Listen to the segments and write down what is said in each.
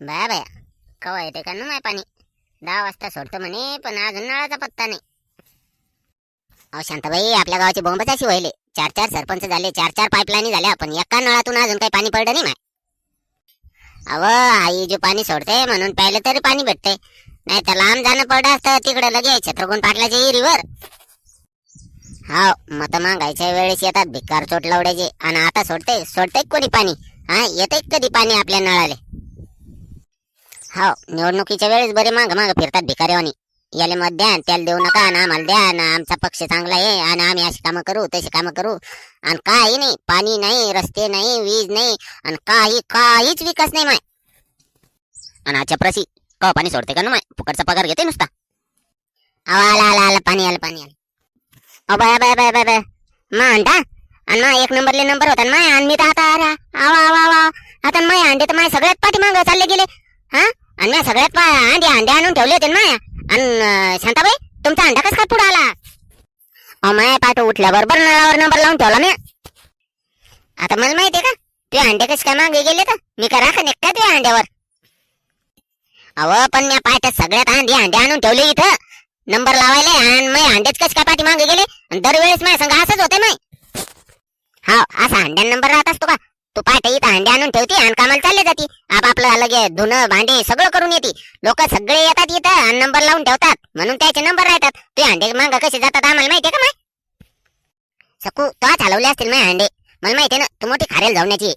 बाया बाया कवा येते का ना माय पाणी? दहा वाजता सोडतो म्हणे पण अजून नळाचा पत्ता नाही. अहो शांताबाई आपल्या गावाची बोंबच अशी व्हायले. चार चार सरपंच झाले चार चार पाईपलाईन झाल्या पण एका नळातून अजून काही पाणी पडलं नाही माय. अव आई जो पाणी सोडते म्हणून प्यायला तरी पाणी भेटते. नाही तर लांब जाणं पडलं असतं तिकडे लगे छत्रगुण पाटलाच्या विहिरीवर हाव मत मागायच्या वेळेस येतात भिकार चोट लावड्याचे. आणि आता सोडते सोडते कोणी पाणी? हा येते कधी पाणी आपल्या नळाले? हो निवडणुकीच्या वेळेस बरे माग माग फिरतात भिकाऱ्यावानी. याले मत द्या त्याला देऊ नका आणि आम्हाला द्या आणि आमचा पक्ष चांगला आहे आणि आम्ही अशी कामं करू तशी कामं करू. आणि काही नाही पाणी नाही रस्ते नाही वीज नाही आणि काही काहीच विकास नाही माय. आणि अच्छा प्रसी का पाणी सोडते का ना माय? फुकटचा पगार घेते नुसता. अहो, आला आला आला पाणी आलं पाणी आलं. अहो bye bye bye bye bye. मा अंडा आणि मा एक नंबरले नंबर होता माय आणि मी तर आता अरे आवा आवा आवा आता माय अंडे तर माय सगळ्यात पाठी पाठीमागं चालले गेले. हा? आणि मी सगळ्यात पा अंडे अंडे आणून ठेवले होते ना आणि शांताबाई तुमचा अंडा कस काय पुढे आला? अहो माय पाठ उठल्याबरोबर नळावर नंबर लावून ठेवला मी. आता मला माहितीये का ते अंडे कस काय मागे गेले तर? मी का राखा काय ते अंड्यावर? अहो पण मी पाठ सगळ्यात अंडी अंडे आणून ठेवले इथं. नंबर लावायला आणि मी अंडेच कस काय पाठी मागे गेले? आणि दरवेळेस माझ्या संघ असंच होते मी हा असा अंड्या नंबर राहत असतो का? तू पाहते इथं अंडे आणून ठेवते आणि कामाला चालले जाते. आपापलं आपलं धुणं भांडे सगळं करून येते. लोक सगळे येतात इथं आणि नंबर लावून ठेवतात. म्हणून त्याचे नंबर राहतात. ते अंडे माग कसे जातात आम्हाला माहितीये का माय? सकू तो चालवले असतील माय अंडे. मला माहितीये ना तू मोठी खारेल जाऊण्याची.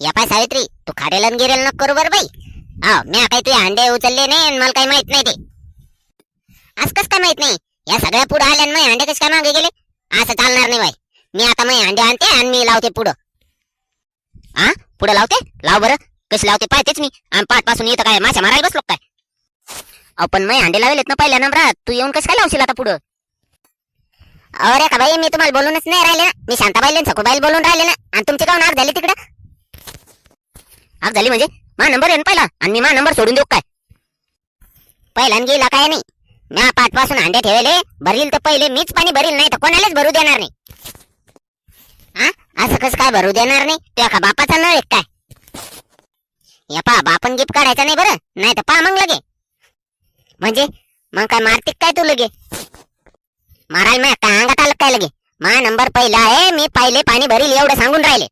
या पाय सावित्री तू खारेल आणि गिरेल नको करू बर बाई. हा मी काही तुझे अंडे उचलले नाही आणि मला काही माहीत नाही ते. आज कस काय माहीत नाही? या सगळ्या पुढे आल्या आणि अंडे कस काय मागे गेले? असं चालणार नाही बाई. मी आता मी अंडे आणते आणि मी लावते पुढं. आ? पुढे लावते? लाव बरं. कशी लावते पाहतेच मी. आणि पाठपासून येतं काय माशा मारायला बसलो काय? अहो पण मी अंडे लावलेत ना पहिल्या नंबरात. तू येऊन कसं काय लावशील आता पुढं? अरे का बाई मी तुम्हाला बोलूनच नाही राहिले ना. मी शांताबाईला आणि सखूबाईला बोलून राहिले ना. आणि तुमची काऊन आग झाली तिकडे? आग झाली म्हणजे? मा नंबर येऊन पहिला. आणि मी मा नंबर सोडून देऊ काय? पहिला गेला काय नाही? म्या पाठपासून अंडे ठेवले. भरील तर पहिले मीच पाणी भरील नाही तर कोणालाच भरू देणार नाही. असं कसं काय भरू देणार नाही? त्या का बापाचा नळ एक काय? या पा बापन गिफ्ट काढायचा नाही बरं. नाही तर पा मग लगे. म्हणजे? मग काय मारते काय तू लगे? मारायला मग काय अंगात आलं काय लगे? मा नंबर पहिला आहे मी पहिले पाणी भरील एवढं सांगून राहिले.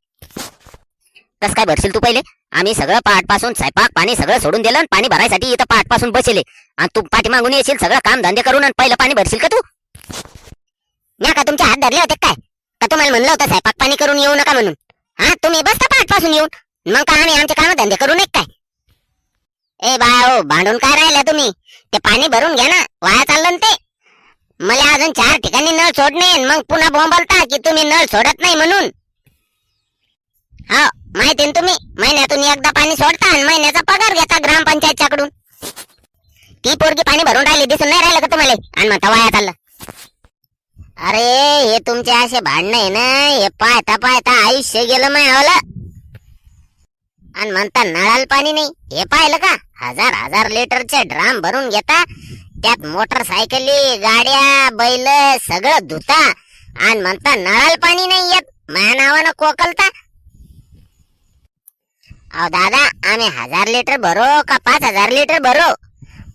कस काय भरशील तू पहिले? आम्ही सगळं पहाटपासून स्वयंपाक पाणी सगळं सोडून दिलं आणि पाणी भरायसाठी इथं पहाटपासून बसले. आणि तू पाठी मागून येशील सगळं काम धंदे करून आणि पहिलं पाणी भरशील का तू? म्या का तुमचे हात धरले होते काय? तुम्हाला म्हणलं होतं स्वयंपाक पाणी करून येऊ नका म्हणून. हा तुम्ही बसता पाठपासून येऊन. मग का आम्ही आमचे काम धंदे करू नये काय? ए बाळा भांडून काय राहिला तुम्ही? ते पाणी भरून घ्या ना वाया चाललं ते. मला अजून चार ठिकाणी नळ सोडणे मग पुन्हा बोंबलता की तुम्ही नळ सोडत नाही म्हणून. हा माहिती ना तुम्ही महिन्यातून एकदा पाणी सोडता आणि महिन्याचा पगार घेता ग्रामपंचायतच्याकडून. ती पोरगी पाणी भरून राहिली दिसून नाही राहिलं का तुम्हाला? आणि म्हणता वाया चाललं. अरे हे तुमचे असे भांडण आहे ना हे पाहता पाहता आयुष्य गेलं मायावलं आणि म्हणता नळाला पाणी नाही. हे पाहिलं का? हजार हजार लिटरचे ड्राम भरून घेता त्यात मोटरसायकली गाड्या बैल सगळं धुता आणि म्हणता नळाला पाणी नाही येत. माझ्या नावानं कोकलता. अहो दादा आम्ही हजार लिटर भरो का पाच हजार लिटर भरो?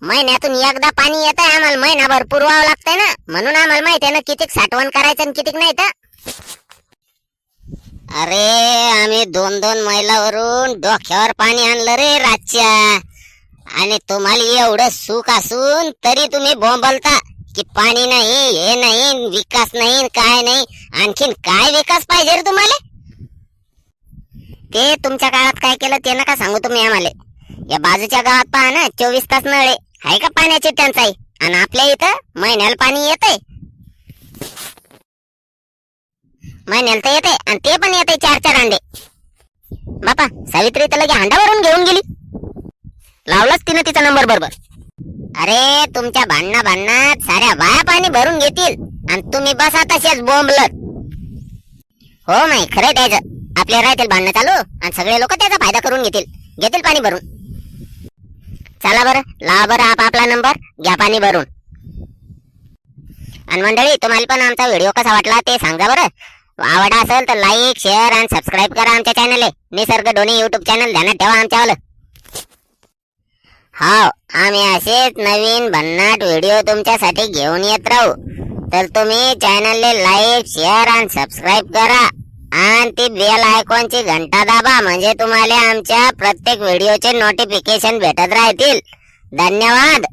महिन्यातून एकदा पाणी येत आहे आम्हाला महिनाभर पुरवावं लागतंय ना. म्हणून आम्हाला माहिती आहे ना कितीक साठवण करायचं आणि कितीक नाही तर. अरे आम्ही दोन दोन मैलावरून डोक्यावर पाणी आणलं रे रातच्या आणि तुम्हाला एवढं सुख असून तरी तुम्ही बोंबलता की पाणी नाही हे नाही विकास नाही काय नाही आणखीन काय विकास पाहिजे रे तुम्हाला? ते तुमच्या काळात काय केलं ते नका सांगू तुम्ही आम्हाला. या बाजूच्या गावात पहा ना चोवीस तास नळे आहे का पाण्याची टंचाई? आणि आपल्या इथं महिन्याला पाणी येते महिन्याला तर येते आणि ते पण येते चार चार अंडे. बापा सावित्री तर लगे हांडा भरून घेऊन गेली. लावलाच तिनं तिचा नंबर बरोबर. अरे तुमच्या भांडणा भांडणात साऱ्या वाया पाणी भरून घेतील आणि तुम्ही बसा तसेच बोंबलत. हो नाही खरंय त्याचं. आपल्या राहतील भांडणं चालू आणि सगळे लोक त्याचा फायदा करून घेतील. घेतील पाणी भरून. चला बरं लावा बरं आप आपला नंबर घ्या पाणी भरून. आणि मंडळी तुम्हाला पण आमचा व्हिडिओ कसा वाटला ते सांगा बरं. आवडा असेल तर लाईक शेअर आणि सबस्क्राईब करा आमच्या चॅनल निसर्ग डोनी युट्यूब चॅनल ध्यानात ठेवा आमच्यावालं. हाव आम्ही असेच नवीन भन्नाट व्हिडिओ तुमच्यासाठी घेऊन येत राहू. तर तुम्ही चॅनलले लाईक शेअर आणि सबस्क्राईब करा. आणि ती बेल आयकॉनची घंटा दाबा. म्हणजे तुम्हाला आमच्या प्रत्येक व्हिडिओचे नोटिफिकेशन भेटत राहतील. धन्यवाद.